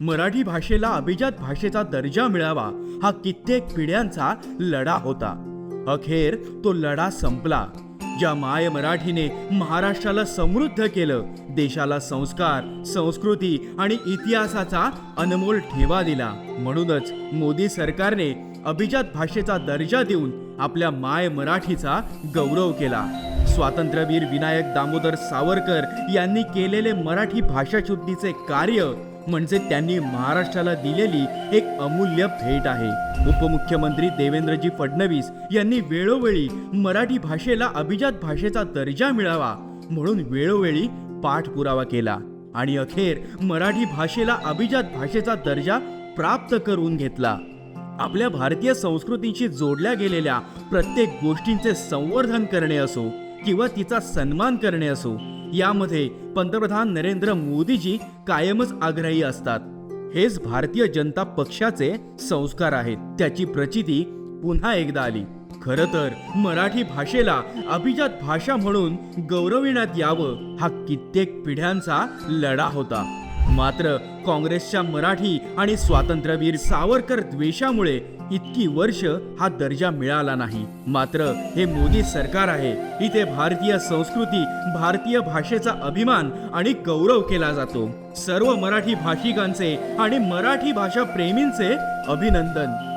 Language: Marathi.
मराठी भाषेला अभिजात भाषेचा दर्जा मिळावा हा कित्येक पिढ्यांचा लढा होता. अखेर तो लढा संपला. ज्या माय मराठीने महाराष्ट्राला समृद्ध केलं देशाला संस्कार संस्कृती आणि इतिहासाचा अनमोल ठेवा दिला. म्हणूनच मोदी सरकारने अभिजात भाषेचा दर्जा देऊन आपल्या माय मराठीचा गौरव केला. स्वातंत्र्यवीर विनायक दामोदर सावरकर यांनी केलेले मराठी भाषाशुद्धीचे कार्य म्हणजे त्यांनी महाराष्ट्राला दिलेली एक अमूल्य भेट आहे. उपमुख्यमंत्री देवेंद्रजी फडणवीस यांनी वेळोवेळी मराठी भाषेला अभिजात भाषेचा दर्जा मिळावा म्हणून वेळोवेळी पाठपुरावा केला आणि अखेर मराठी भाषेला अभिजात भाषेचा दर्जा प्राप्त करून घेतला. आपल्या भारतीय संस्कृतीशी जोडल्या गेलेल्या प्रत्येक गोष्टींचे संवर्धन करणे असो किंवा तिचा सन्मान करणे असो यामध्ये पंतप्रधान नरेंद्र मोदीजी कायमच आग्रही असतात. हेच भारतीय जनता पक्षाचे संस्कार आहेत. त्याची प्रचिती पुन्हा एकदा आली. खर तर मराठी भाषेला अभिजात भाषा म्हणून गौरविण्यात यावं हा कित्येक पिढ्यांचा लढा होता. मात्र काँग्रेसच्या मराठी आणि स्वातंत्र्यवीर सावरकर द्वेषामुळे इतकी वर्ष हा दर्जा मिळाला नाही. मात्र हे मोदी सरकार आहे. इथे भारतीय संस्कृती भारतीय भाषेचा अभिमान आणि गौरव केला जातो. सर्व मराठी भाषिकांचे आणि मराठी भाषा प्रेमींचे अभिनंदन.